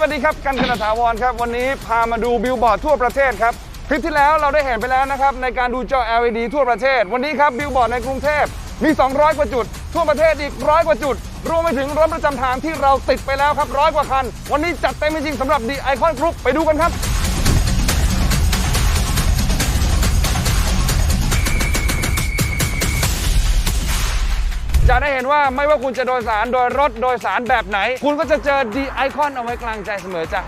วัสดีครับ กันกนถาวรครับ วันนี้พามาดูบิลบอร์ดทั่วประเทศครับ คลิปที่แล้วเราได้เห็นไปแล้วนะครับ ในการดูจอ LED ทั่วประเทศ วันนี้ครับบิลบอร์ดในกรุงเทพมี 200 กว่าจุด ทั่วประเทศอีกร้อยกว่าจุด รวมไปถึงรถประจำทางที่เราติดไปแล้วครับร้อยกว่าคัน วันนี้จัดเต็มจริงๆสำหรับดีไอคอนกรุ๊ปไปดูกันครับ จะได้เห็นว่าไม่ว่าคุณจะโดยสารโดยรถโดยสารแบบไหน คุณก็จะเจอดีไอคอนเอาไว้กลางใจเสมอจ้ะ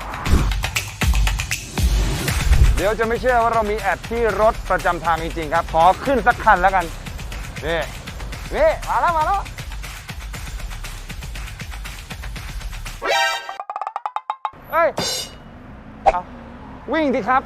เดี๋ยวจะไม่เชื่อว่าเรามีแอดที่รถประจำทางจริงๆครับ ขอขึ้นสักคันแล้วกันนี่นี่มาแล้วมาแล้วเฮ้ยเอาวิ่งดิครับ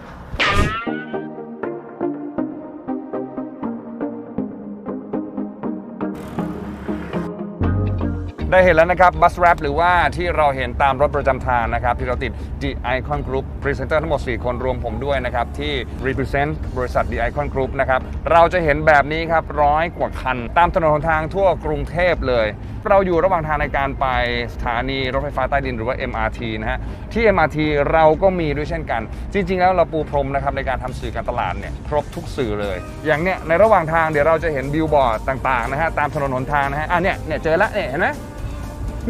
ได้เห็นแล้วนะครับบัสแรปหรือว่าที่เราเห็นตามรถประจำทางนะครับ ที่เราติด The Icon Group Presenter ทั้งหมด 4 คนรวมผมด้วยนะครับ ที่ represent บริษัท The Icon Group นะครับ เราจะเห็นแบบนี้ครับร้อยกว่าคัน ตามถนนหนทางทั่วกรุงเทพเลย เราอยู่ระหว่างทางในการไปสถานีรถไฟฟ้าใต้ดินหรือว่า MRT นะฮะที่ MRT เราก็มีด้วยเช่นกัน จริง ๆ แล้วเราปูพรมนะครับในการทำสื่อการตลาดเนี่ยครบทุกสื่อเลย อย่างเนี้ยในระหว่างทางเดี๋ยวเราจะเห็นบิลบอร์ดต่างๆนะฮะตามถนนหนทางนะฮะอะเนี่ยเนี่ยเจอล้วเนี่ยเห็นไหม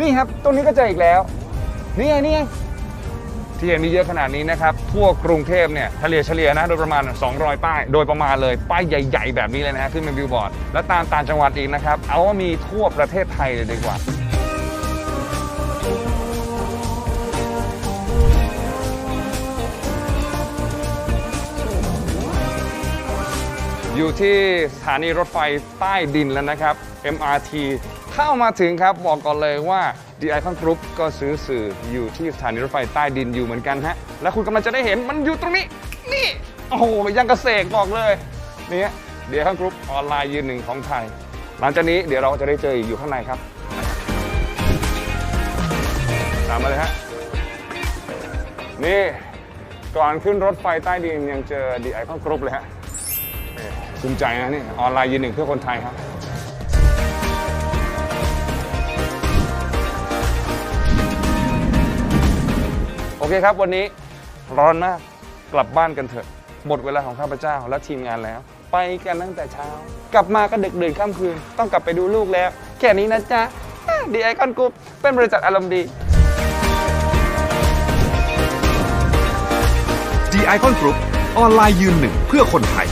นี่ครับตรงนี้ก็เจออีกแล้ว นี่ไงนี่ไงที่เห็นมีเยอะขนาดนี้นะครับ ทั่วกรุงเทพเนี่ยเฉลี่ยเฉลี่ยนะ โดยประมาณ 200 ป้าย โดยประมาณเลย ป้ายใหญ่ ๆ แบบนี้เลยนะฮะขึ้นเป็นบิลบอร์ด แล้วตามต่างจังหวัดอีกนะครับ เอาว่ามีทั่วประเทศไทยเลยดีกว่าอยู่ที่สถานีรถไฟใต้ดินแล้วนะครับ MRT เข้ามาถึงครับบอกก่อนเลยว่า The Icon Group ก็ซื้อสื่ออยู่ที่สถานีรถไฟใต้ดินอยู่เหมือนกันฮะ และคุณกำลังจะได้เห็นมันอยู่ตรงนี้ นี่ โอ้โห ยังกระเสกบอกเลยนี่ The Icon Group ออนไลน์ยืนหนึ่งของไทย หลังจากนี้เดี๋ยวเราจะได้เจออีกอยู่ข้างในครับ ตามมาเลยฮะ นี่ก่อนขึ้นรถไฟใต้ดินยังเจอ The Icon Group เลยฮะภูมิใจนะนี่ออนไลน์ยืนหนึ่งเพื่อคนไทยครับ เคครับ วันนี้ร้อนมากกลับบ้านกันเถอะ หมดเวลาของข้าพเจ้าและทีมงานแล้ว ไปกันตั้งแต่เช้า กลับมาก็ดึกดื่นค่ำคืน ต้องกลับไปดูลูกแล้ว แค่นี้นะจ๊ะดีไอคอนกรุ๊ปเป็นบริษัทอารมณ์ดี The Icon Group ออนไลน์ยืนหนึ่งเพื่อคนไทย